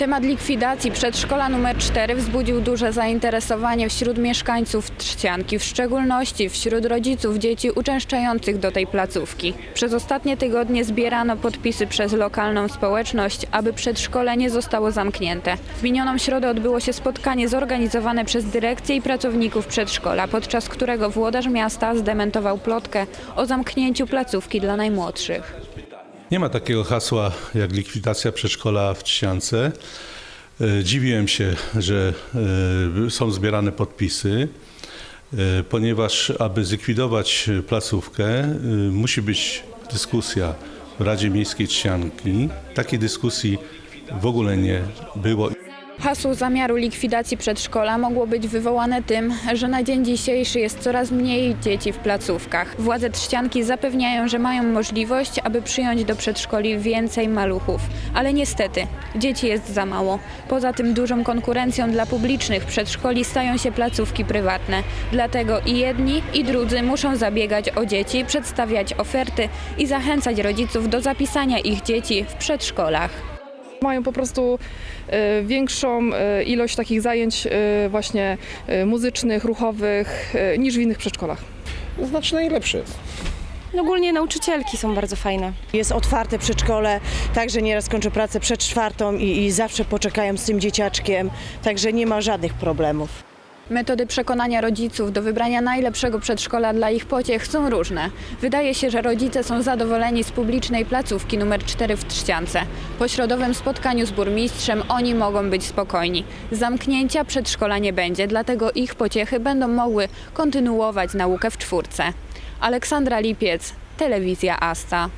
Temat likwidacji przedszkola numer 4 wzbudził duże zainteresowanie wśród mieszkańców Trzcianki, w szczególności wśród rodziców dzieci uczęszczających do tej placówki. Przez ostatnie tygodnie zbierano podpisy przez lokalną społeczność, aby przedszkole nie zostało zamknięte. W minioną środę odbyło się spotkanie zorganizowane przez dyrekcję i pracowników przedszkola, podczas którego włodarz miasta zdementował plotkę o zamknięciu placówki dla najmłodszych. Nie ma takiego hasła jak likwidacja przedszkola w Trzciance. E, Dziwiłem się, że e, są zbierane podpisy, e, ponieważ aby zlikwidować placówkę musi być dyskusja w Radzie Miejskiej Trzcianki. Takiej dyskusji w ogóle nie było. Hasło zamiaru likwidacji przedszkola mogło być wywołane tym, że na dzień dzisiejszy jest coraz mniej dzieci w placówkach. Władze Trzcianki zapewniają, że mają możliwość, aby przyjąć do przedszkoli więcej maluchów. Ale niestety, dzieci jest za mało. Poza tym dużą konkurencją dla publicznych przedszkoli stają się placówki prywatne. Dlatego i jedni, i drudzy muszą zabiegać o dzieci, przedstawiać oferty i zachęcać rodziców do zapisania ich dzieci w przedszkolach. Mają po prostu e, większą e, ilość takich zajęć e, właśnie muzycznych, ruchowych niż w innych przedszkolach. Znaczy najlepszy jest. Ogólnie nauczycielki są bardzo fajne. Jest otwarte przedszkole, także nieraz kończę pracę przed czwartą i, i zawsze poczekają z tym dzieciaczkiem, także nie ma żadnych problemów. Metody przekonania rodziców do wybrania najlepszego przedszkola dla ich pociech są różne. Wydaje się, że rodzice są zadowoleni z publicznej placówki numer 4 w Trzciance. Po środowym spotkaniu z burmistrzem oni mogą być spokojni. Zamknięcia przedszkola nie będzie, dlatego ich pociechy będą mogły kontynuować naukę w czwórce. Aleksandra Lipiec, Telewizja Asta.